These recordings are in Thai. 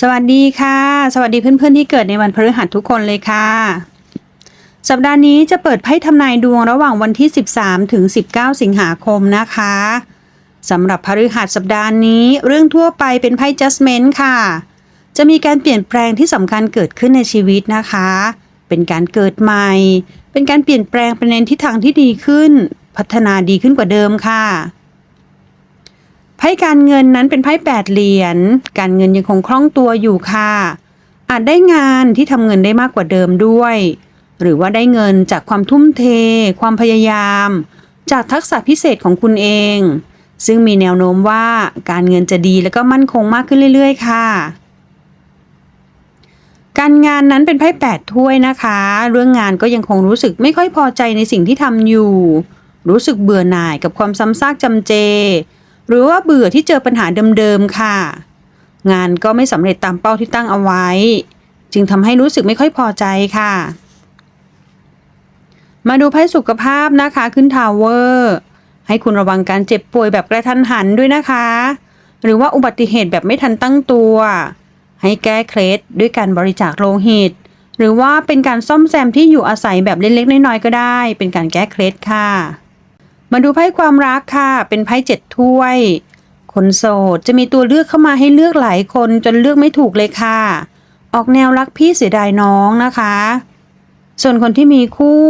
สวัสดีค่ะ สวัสดีเพื่อนๆที่เกิดในวันพฤหัสทุกคนเลยค่ะ สัปดาห์นี้จะเปิดไพ่ทำนายดวงระหว่างวันที่ 13 ถึง 19 สิงหาคมนะคะสำหรับพฤหัสสัปดาห์นี้ เรื่องทั่วไปเป็นไพ่ Judgment ค่ะ จะมีการเปลี่ยนแปลงที่สำคัญเกิดขึ้นในชีวิตนะคะ เป็นการเกิดใหม่ เป็นการเปลี่ยนแปลงไปในทิศทางที่ดีขึ้น พัฒนาดีขึ้นกว่าเดิมค่ะ พ่การเงินนั้นเป็นไพ่แปดเหรียญ การเงินยังคงคล่องตัวอยู่ค่ะ อาจได้งานที่ทำเงินได้มากกว่าเดิมด้วย หรือว่าได้เงินจากความทุ่มเท ความพยายาม จากทักษะพิเศษของคุณเอง ซึ่งมีแนวโน้มว่าการเงินจะดีแล้วก็มั่นคงมากขึ้นเรื่อย ๆ ค่ะ การงานนั้นเป็นไพ่แปดถ้วยนะคะ เรื่องงานก็ยังคงรู้สึกไม่ค่อยพอใจในสิ่งที่ทำอยู่ รู้สึกเบื่อหน่ายกับความซ้ำซากจำเจ หรือว่าเบื่อที่เจอปัญหาเดิมๆค่ะ งานก็ไม่สำเร็จตามเป้าที่ตั้งเอาไว้ จึงทำให้รู้สึกไม่ค่อยพอใจค่ะ มาดูไพ่สุขภาพนะคะขึ้นทาวเวอร์ให้คุณระวังการเจ็บป่วยแบบกระทันหันด้วยนะคะ หรือว่าอุบัติเหตุแบบไม่ทันตั้งตัว ให้แก้เคล็ดด้วยการบริจาคโลหิต หรือว่าเป็นการซ่อมแซมที่อยู่อาศัยแบบเล็กๆน้อยๆก็ได้ เป็นการแก้เคล็ดค่ะ มาดูไพ่ความรักค่ะ เป็นไพ่เจ็ดถ้วย คนโสดจะมีตัวเลือกเข้ามาให้เลือกหลายคนจนเลือกไม่ถูกเลยค่ะ ออกแนวรักพี่เสียดายน้องนะคะ ส่วนคนที่มีคู่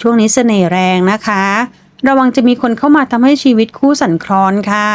ช่วงนี้เสน่ห์แรงนะคะ ระวังจะมีคนเข้ามาทำให้ชีวิตคู่สั่นคลอนค่ะ